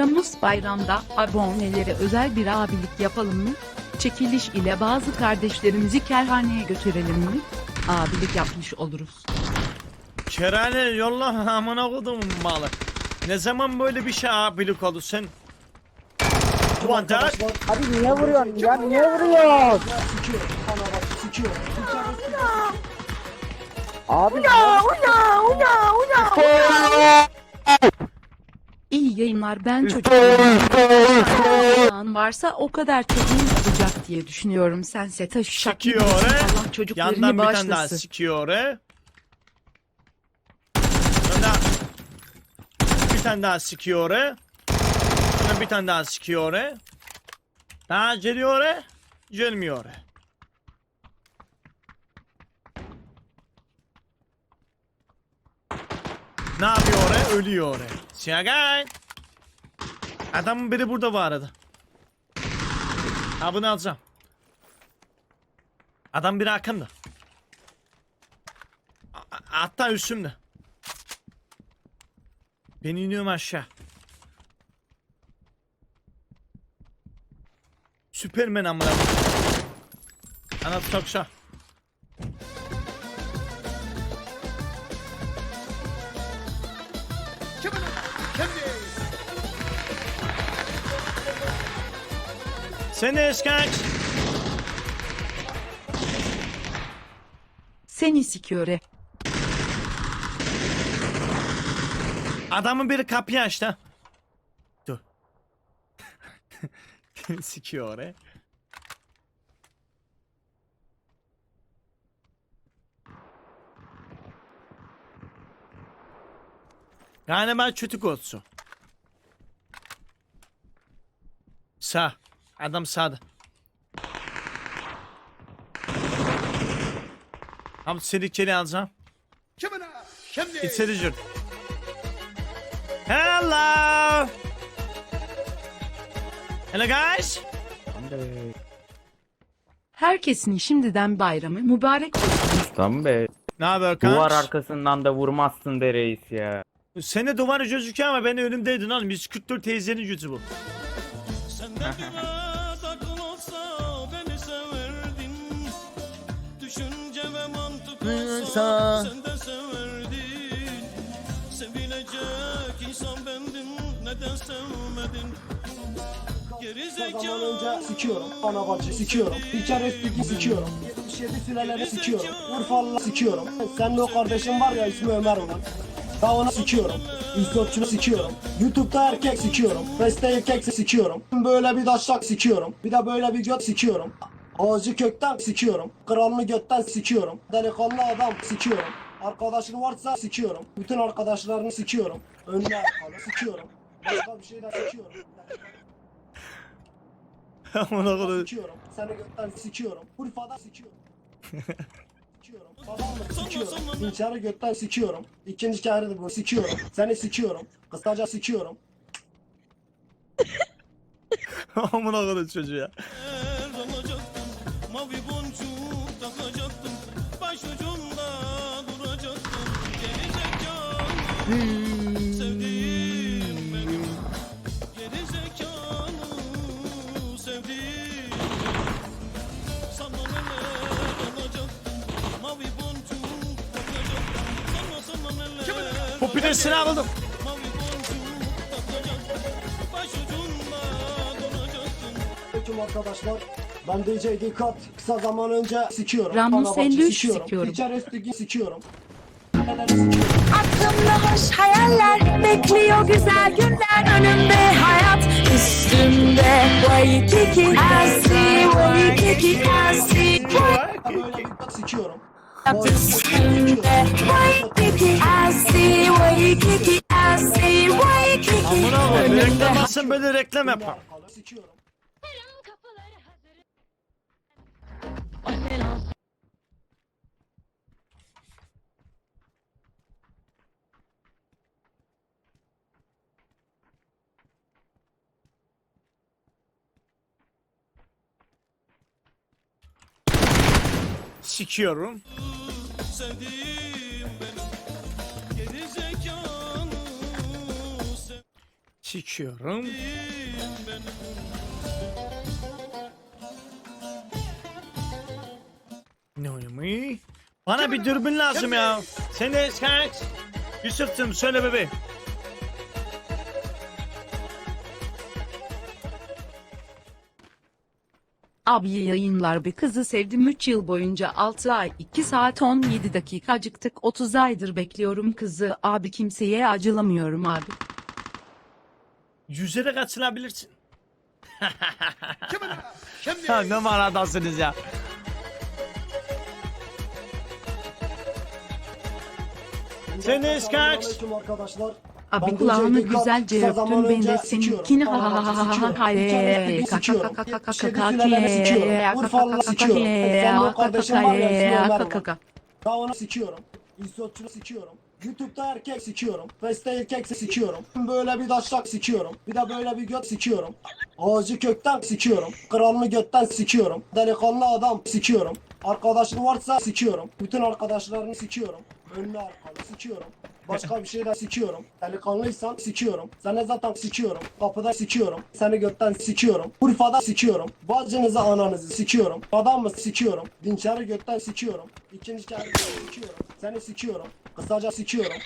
Ramus bayramda abonelere özel bir abilik yapalım mı? Çekiliş ile bazı kardeşlerimizi kerhaneye götürelim mi? Abilik yapmış oluruz. Kerane yolla amına kodum malı. Ne zaman böyle bir şey abilik oldu sen? Kuantar. Abi niye vuruyorsun ya? Niye vuruyorsun? Abi İyi yayınlar ben çocuğum. varsa o kadar çocuğun olacak diye düşünüyorum. Sen seta şak Sikiyor he. Allah çocuklarını Yandan bir tane daha bağışlasın. sikiyor he. Sonra bir tane daha sikiyor he. Sonra bir tane daha sikiyor he. Daha geliyor he. Gelmiyor he. Ne yapıyor he? Ölüyor he. Şagay. Adamın biri burada vardı. Ha bunu alacağım. Adam biri arkamda. Hatta üstümde. Ben iniyorum aşağı. Süpermen amına. Ana soksa. Sen de eskaç. Seni sikiyor Adamın biri kapıyı açtı. Dur. Sikiyor he. Yani ben çötük olsun. Sağ. Adam sağda. Abi seni içeri alacağım. İçeri gir. Hello. Hello guys. Herkesin şimdiden bayramı mübarek olsun. Be. Ne haber kanka? Duvar arkasından da vurmazsın be reis ya. Seni duvarı gözüküyor ama ben önümdeydin oğlum. 144 teyzenin yüzü bu. Olsa sen de severdin Sevilecek insan bendim neden sevmedin Geri zekalı önce sikiyorum. Ana bacı sikiyorum. İlker Öztürk'ü sikiyorum. 77 süreleri sikiyorum. Urfalı'la sikiyorum. Senin o kardeşin var ya ismi Ömer olan. Ben onu sikiyorum. İstotçunu sikiyorum. Youtube'da erkek sikiyorum. Feste erkek sikiyorum. Böyle bir daşlak sikiyorum. Bir de böyle bir göt sikiyorum. Ağacı kökten sikiyorum. Kralını götten sikiyorum. Delikanlı adam sikiyorum. Arkadaşın varsa sikiyorum. Bütün arkadaşlarını sikiyorum. Önüne arkalı sikiyorum. Başka bir şey de sikiyorum. Amına koyayım. Sikiyorum. Seni götten sikiyorum. Urfa'da sikiyorum. sikiyorum. Babamı sikiyorum. İnçarı götten sikiyorum. İkinci kere de bu sikiyorum. Seni sikiyorum. Kısaca sikiyorum. Amına koyayım çocuğu ya. Sevdiğim benim Geri zekalı Sevdiğim Sana neler alacaktım Mavi boncuk takacaktım Sana sana neler Popülersini aldım. Mavi boncuk Başucunda arkadaşlar. Ben DJ Dikkat. Kısa zaman önce sikiyorum. Ramus Anabacı 53 sikiyorum. sikiyorum. Öztürk'ü sikiyorum. Aklımda hoş hayaller bekliyor güzel günler önümde hayat üstümde vay kiki I see vay kiki I see Ben böyle bir göt sikiyorum. üstümde vay kiki I see vay kiki vay Amına koyayım. önümde Reklam alsın böyle reklam yapar. sikiyorum. Sikiyorum. Sikiyorum. Ne oynamayı? Bana bir dürbün lazım ya. Sen de kaç? Yusuf'cum söyle bebeğim. Abi yayınlar bir kızı sevdim 3 yıl boyunca 6 ay 2 saat 17 dakika acıktık 30 aydır bekliyorum kızı abi kimseye acılamıyorum abi. Yüzere kaçılabilirsin. Ha, ne manadasınız ya? Sen de kaç? Arkadaşlar. Abi kulağını güzelce öptüm ben de seninkini ha ha ha ha ha bir sülaleni sikiyorum. Urfalı'la sikiyorum. Senin o kardeşin var ya, ismi Ömer olan. Ben onu sikiyorum. İstotçunu sikiyorum. YouTube'da erkek sikiyorum. Feste erkek sikiyorum. Böyle bir daşlak sikiyorum. Bir de böyle bir göt sikiyorum. Ağacı kökten sikiyorum. Kralını götten sikiyorum. Delikanlı adam sikiyorum. Arkadaşın varsa sikiyorum. Bütün arkadaşlarını sikiyorum. Önlü arkalı sikiyorum. Başka bir şeyler sikiyorum. Delikanlıysan sikiyorum. Seni zaten sikiyorum. Kapıda sikiyorum. Seni götten sikiyorum. Urfa'da sikiyorum. Bacınızı ananızı sikiyorum. Adam mı sikiyorum. Dinçeri götten sikiyorum. İkinci kere sikiyorum. Seni sikiyorum. Kısaca sikiyorum.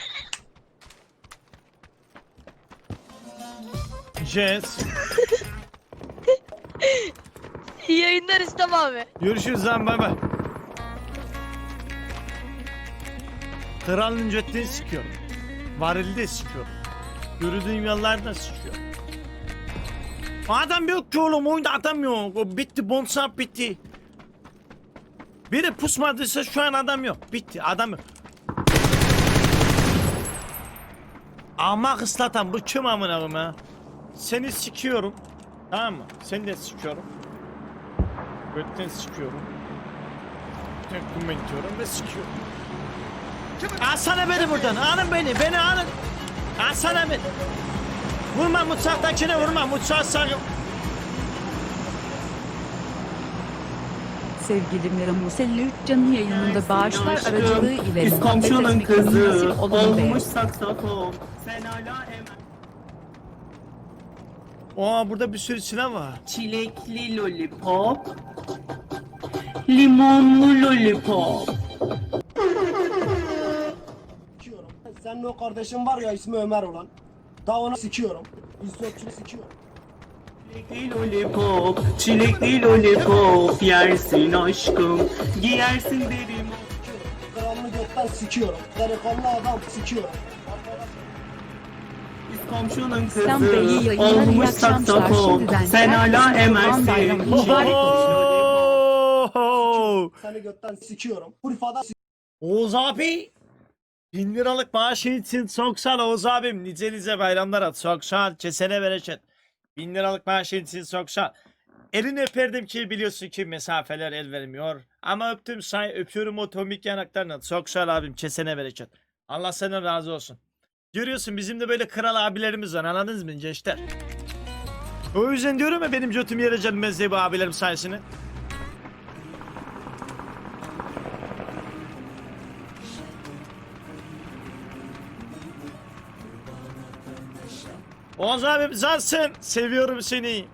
Jess. İyi yayınlar İslam abi. Görüşürüz lan bay bay. Kralın cötlerini sikiyorum. Varilde de sikiyorum. Yürüdüğüm yollarda sikiyorum. Adam yok ki oğlum oyunda adam yok. O bitti bonsap bitti. Biri pusmadıysa şu an adam yok. Bitti adam yok. Ama ıslatan bu kim amına koyayım ya? Seni sikiyorum. Tamam mı? Seni de sikiyorum. Götten sikiyorum. Tek diyorum ve sikiyorum. Alsana beni buradan. Alın beni. Beni alın. Alsana beni. Vurma mutfaktakine vurma. Mutfağa sakın. Sevgili Muselli 3 canlı yayınında bağışlar aracılığı ile Biz komşunun kızı olmuş saksafon. Sen hala hemen Aa burada bir sürü silah var. çilekli lollipop. Limonlu lollipop. Senin o kardeşin var ya ismi Ömer olan. Daha onu sikiyorum. İstotçunu sikiyorum. Çilekli lollipop, çilekli lollipop yersin aşkım, giyersin derim. Kralını götten sikiyorum. Delikanlı adam sikiyorum. Biz komşunun kızı olmuş saksafon. Sen hala emersin. Seni götten sikiyorum. Urfa'da Oğuz abi. Bin liralık maaşın için ol Oğuz abim. Nice nice bayramlar at. Ol. Kesene bereket. Bin liralık maaşın için ol. Elini öperdim ki biliyorsun ki mesafeler el vermiyor. Ama öptüm say öpüyorum o tomik yanaklarına. Ol abim. Kesene bereket. Allah senden razı olsun. Görüyorsun bizim de böyle kral abilerimiz var anladınız mı gençler? O yüzden diyorum ya benim götüm yere gelmez diye bu abilerim sayesinde. Oğuz abim zaten seviyorum seni.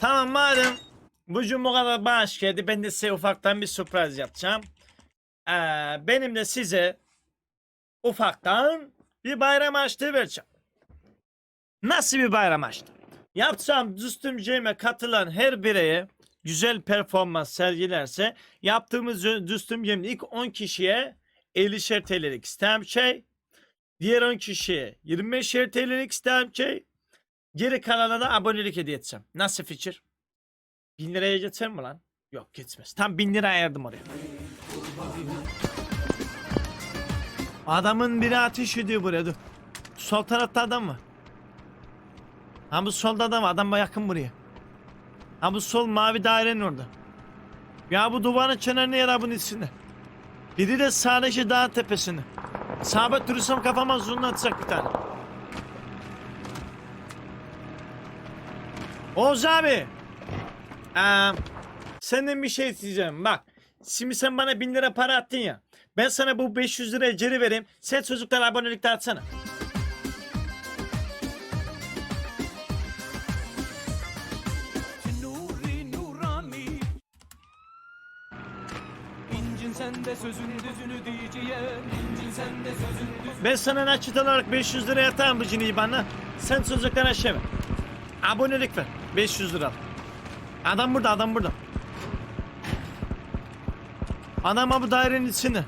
Tamam madem bugün bu kadar bağış geldi ben de size ufaktan bir sürpriz yapacağım. Ee, benim de size ufaktan bir bayram açtığı vereceğim. Nasıl bir bayram açtı? Yapacağım düstümceğime katılan her bireye güzel performans sergilerse yaptığımız düstümceğin ilk 10 kişiye 50'şer TL'lik stamp şey, diğer 10 kişiye 25'er TL'lik stamp şey, geri kalana da abonelik hediye edeceğim. Nasıl fikir? 1000 liraya geçer mi lan? Yok geçmez. Tam 1000 lira ayırdım oraya. Adamın biri ateş ediyor buraya dur. Sol tarafta adam var. Ha bu solda adam. Adam yakın buraya. Ha bu sol mavi dairenin orada. Ya bu duvarın ya da bunun içinde. Biri de sağdaki dağ tepesinde. Sabit durursam kafama zurna atacak bir tane. Oğuz abi. Ee, senden bir şey isteyeceğim. Bak. Şimdi sen bana bin lira para attın ya. Ben sana bu 500 liraya geri vereyim. Sen çocuklara abonelik. Nuri Ben sana nakit olarak 500 lira yatağım bu cini bana. Sen çocuklara şey ver. Abonelik ver. 500 lira. Adam burada adam burada. Adam ha bu dairenin içinde.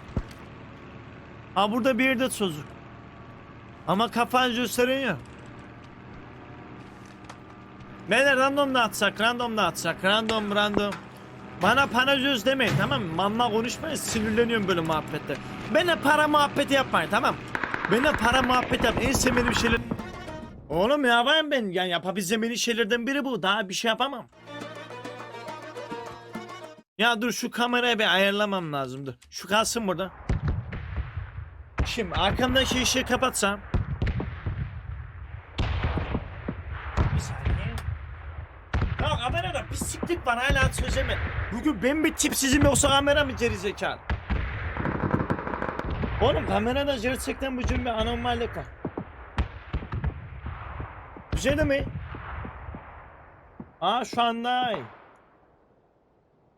Ha burada bir yerde çocuk. Ama kafan gösteriyor. Beyler random da random da random random. Bana para göz demeyin tamam mı? Mamma konuşmayın sinirleniyorum böyle muhabbette. Bana para muhabbeti yapmayın tamam? Bana para muhabbeti yap. En sevmediğim şeyler... Oğlum ya ben yani yapabileceğim şeylerden biri bu. Daha bir şey yapamam. Ya dur şu kamerayı bir ayarlamam lazım dur. Şu kalsın burada. Şimdi arkamdaki ışığı kapatsam. Bir saniye. Ya kamerada pisliklik var hala çözemedim. Bugün ben bir tipsizim yoksa kamera mı gerizekalı? Oğlum kamerada gerçekten bu cümle anormallik var. Güzel mi? Aa şu anda.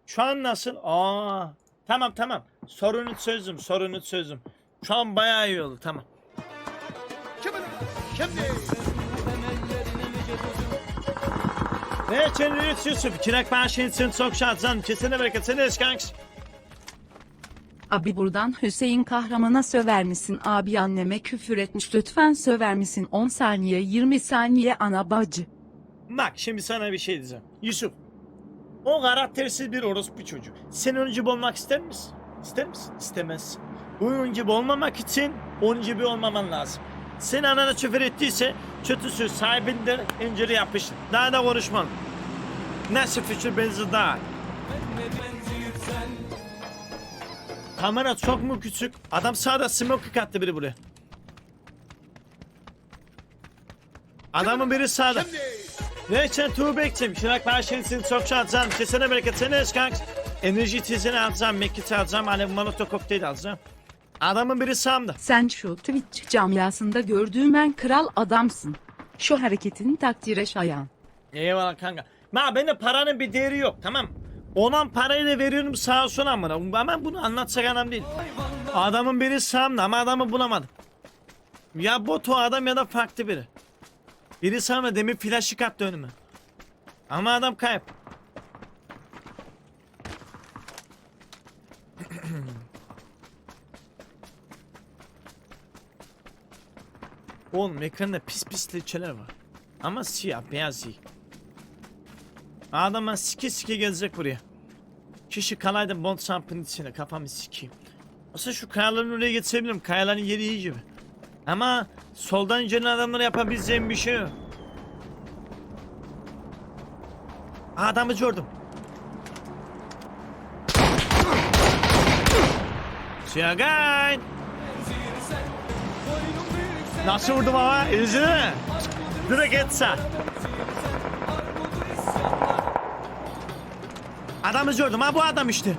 Şu an nasıl? Aa tamam tamam. Sorunu çözdüm sorunu çözdüm. Şu an bayağı iyi oldu tamam. Ne Lütfü Yusuf? Kirak Bahşin için çok şansın. Kesene bereket. Seni kanks. Abi buradan Hüseyin kahramana söver misin abi anneme küfür etmiş lütfen söver misin 10 saniye 20 saniye ana bacı. Bak şimdi sana bir şey diyeceğim. Yusuf. O karaktersiz bir orospu çocuk. Sen oyuncu olmak ister misin? İster misin? İstemezsin. Oyuncu olmamak için oyuncu bir olmaman lazım. Sen anana küfür ettiyse kötü söz sahibinden inciri yapışın. Daha da konuşmam. Nasıl fikir benzi daha. Kamera çok mu küçük? Adam sağda smoke kattı biri buraya. Adamın biri sağda. Ne için Tuğbek'cim? Şırak Bahşinsin çok şansın. Kesene bereket seni eskanks. Enerji tizini alacağım, mekiti alacağım, alev molotov kokteyl alacağım. Adamın biri sağımda. Sen şu Twitch camiasında gördüğüm en kral adamsın. Şu hareketin takdire şayan. Eyvallah kanka. Ma benim paranın bir değeri yok tamam? Olan parayı da veriyorum sağa sola amına. Ama bunu anlatacak adam değil. Adamın biri sağımda ama adamı bulamadım. Ya bot o adam ya da farklı biri. Biri sağımda demin flaşı kattı önüme. Ama adam kayıp. Oğlum ekranda pis pis leçeler var. Ama siyah beyaz değil. Adama sike sike gelecek buraya. Kişi kalaydı bond sampın içine kafamı sikeyim. Aslında şu kayaların oraya geçebilirim. Kayaların yeri iyi gibi. Ama soldan gelen adamlara yapabileceğim bir şey yok. Adamı gördüm. Şagay. Nasıl vurdum ama? İzle mi? Direkt etse. Adamı gördüm ha bu adam işte.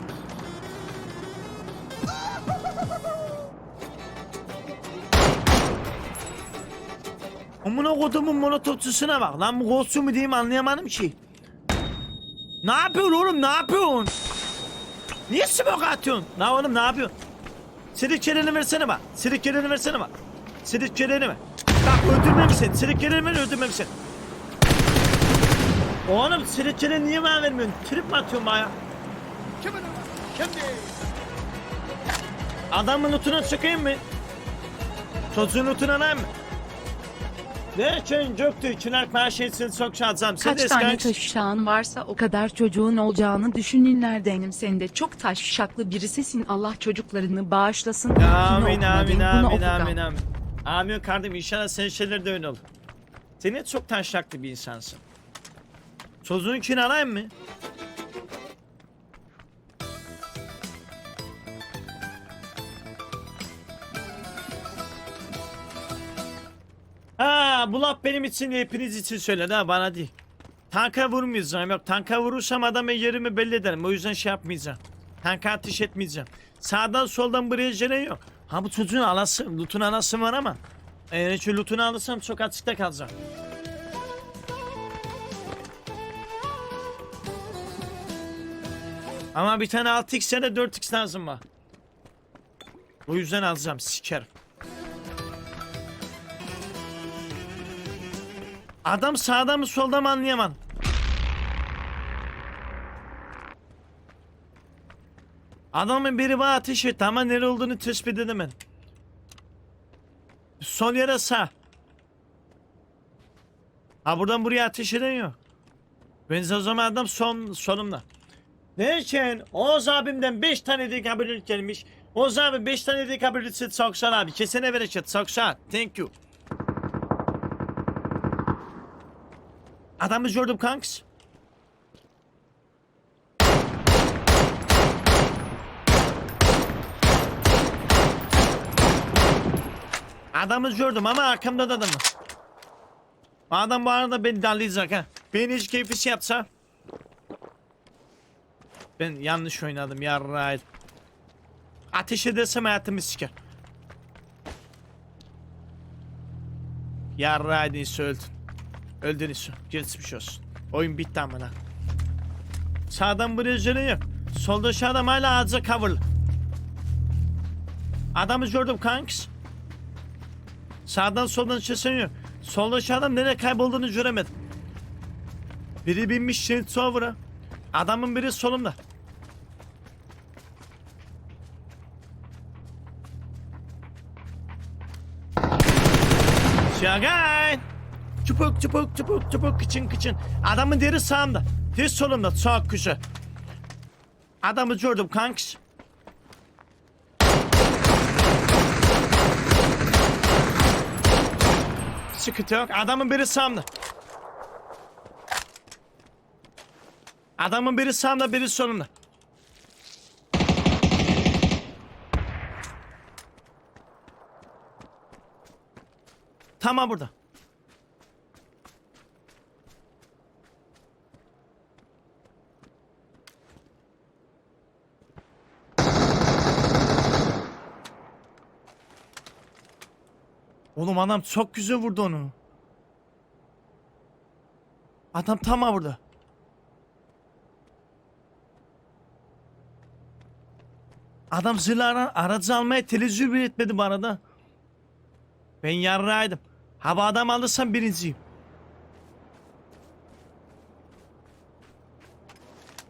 Amına kodumun monotopçusuna bak lan bu golsü mü diyeyim anlayamadım ki. Ne yapıyorsun oğlum ne yapıyorsun? Niye smoke atıyorsun? La oğlum ne yapıyorsun? Sidik kelini versene bak. Sidik kelini versene bak. Ver. Bak öldürmem seni. Sidik kelini ver öldürmem seni. Oğlum sidik kelini niye bana vermiyorsun? Trip mi atıyorsun bana? Adamın notuna çıkayım mı? Çocuğun notuna lan mı? Ne için göktü çınar her şeysin çok şansım. Sen Kaç tane kanks- taşşağın varsa o kadar çocuğun olacağını düşününlerdenim. Sen de çok taşşaklı birisisin. Allah çocuklarını bağışlasın. Amin amin amin amin amin. Amin kardeşim inşallah senin şeyler de öyle olur. Sen de çok taşlaklı bir insansın. Çocuğunkini alayım mı? Ha bu laf benim için hepiniz için söyledi ha bana değil. Tanka vurmayacağım yok tanka vurursam adamın yerimi belli ederim o yüzden şey yapmayacağım. Tanka ateş etmeyeceğim. Sağdan soldan buraya gelen yok. Ha bu çocuğun anası, Lut'un anası var ama. Eğer şu Lut'unu alırsam çok açıkta kalacağım. Ama bir tane 6x ya da 4x lazım var. O yüzden alacağım sikerim. Adam sağda mı solda mı anlayamam. Adamın biri bana ateş etti ama nere olduğunu tespit edemedim. Sol yere sağ. Ha buradan buraya ateş eden yok. Benzi o zaman adam son, solumda. Derken Oğuz abimden 5 tane de kabul gelmiş. Oğuz abi 5 tane de kabul etse çok sağ ol abi. Kesene bereket ol. Thank you. Adamı gördüm kanks. Adamı gördüm ama arkamda da adam var. Adam bu arada beni darlayacak ha. Beni hiç keyfisi yapsa. Ben yanlış oynadım yarraydım. Ateş edersem hayatımı siker. Yarraydın ise öldün. Öldün ise. Geçmiş olsun. Oyun bitti amına. Sağdan buraya üzerine yok. Solda şu adam hala ağaca coverlı. Adamı gördüm kanks. Sağdan soldan sesin yok. Solda şu adam nereye kaybolduğunu göremedim. Biri binmiş Shintsover'a. Adamın biri solumda. Şagay. Çupuk çupuk çupuk çupuk kıçın kıçın. Adamın deri sağımda. Diz solumda sağ kuşu. Adamı gördüm kanks. Sıkıntı yok. Adamın biri sağımda. Adamın biri sağımda biri solumda. Tamam burada. Oğlum adam çok güzel vurdu onu. Adam tam ha burada. Adam zırhlı ara- aracı almaya televizyonu bile etmedi bu arada. Ben yarraydım. Ha bu adam alırsam birinciyim.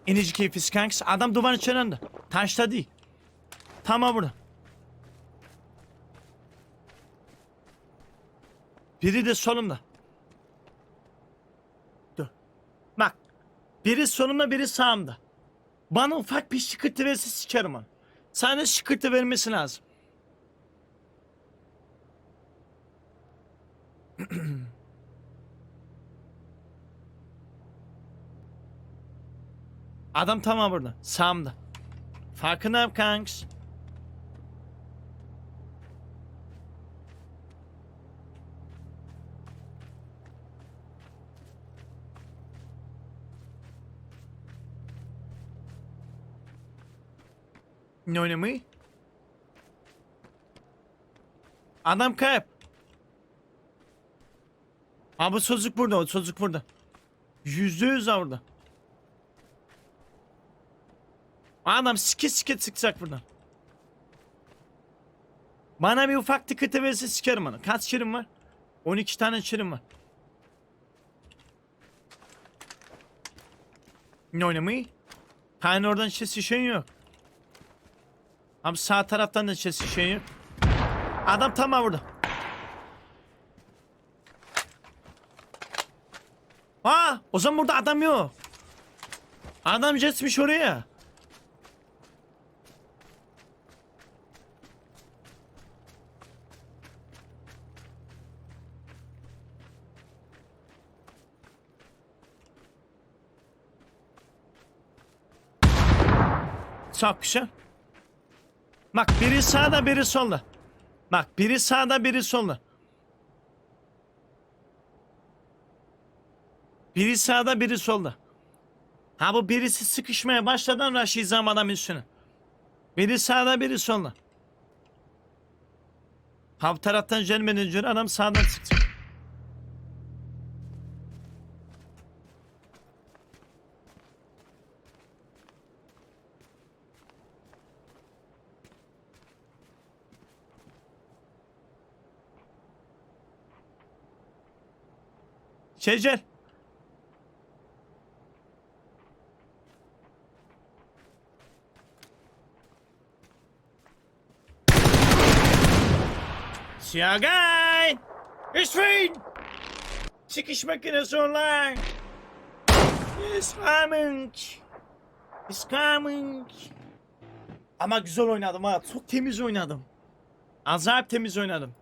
İnici keyfisi kanks. Adam duvarın içerisinde. Taşta değil. Tam burada. Biri de solumda. Dur. Bak. Biri solumda biri sağımda. Bana ufak bir şıkırtı verse sikerim onu. Sana şıkırtı vermesi lazım. Adam tamam burada. Sağımda. Farkındayım kanks. Ne oynamayı? Adam kayıp. Ha bu çocuk burada, o çocuk burada. Yüzde yüz orada. Adam sike sike çıkacak buradan. Bana bir ufak tıkıtı verirse sikerim onu. Kaç şirin var? 12 tane şirin var. Ne oynamayı? Hani oradan şişe şey yok. Abi sağ taraftan da şişe şey. Adam tam ha burada. Aa, o zaman burada adam yok. Adam geçmiş oraya. Çok güzel. Bak biri sağda biri solda. Bak biri sağda biri solda. Biri sağda biri solda. Ha bu birisi sıkışmaya başladan Raşizam adam üstüne. Biri sağda biri solda. Hav taraftan gelmeden önce adam sağdan çıktı. Şecel. Siagay! İsmail! Sikiş makinesi online! It's coming! It's coming! Ama güzel oynadım ha. Çok temiz oynadım. Acayip temiz oynadım.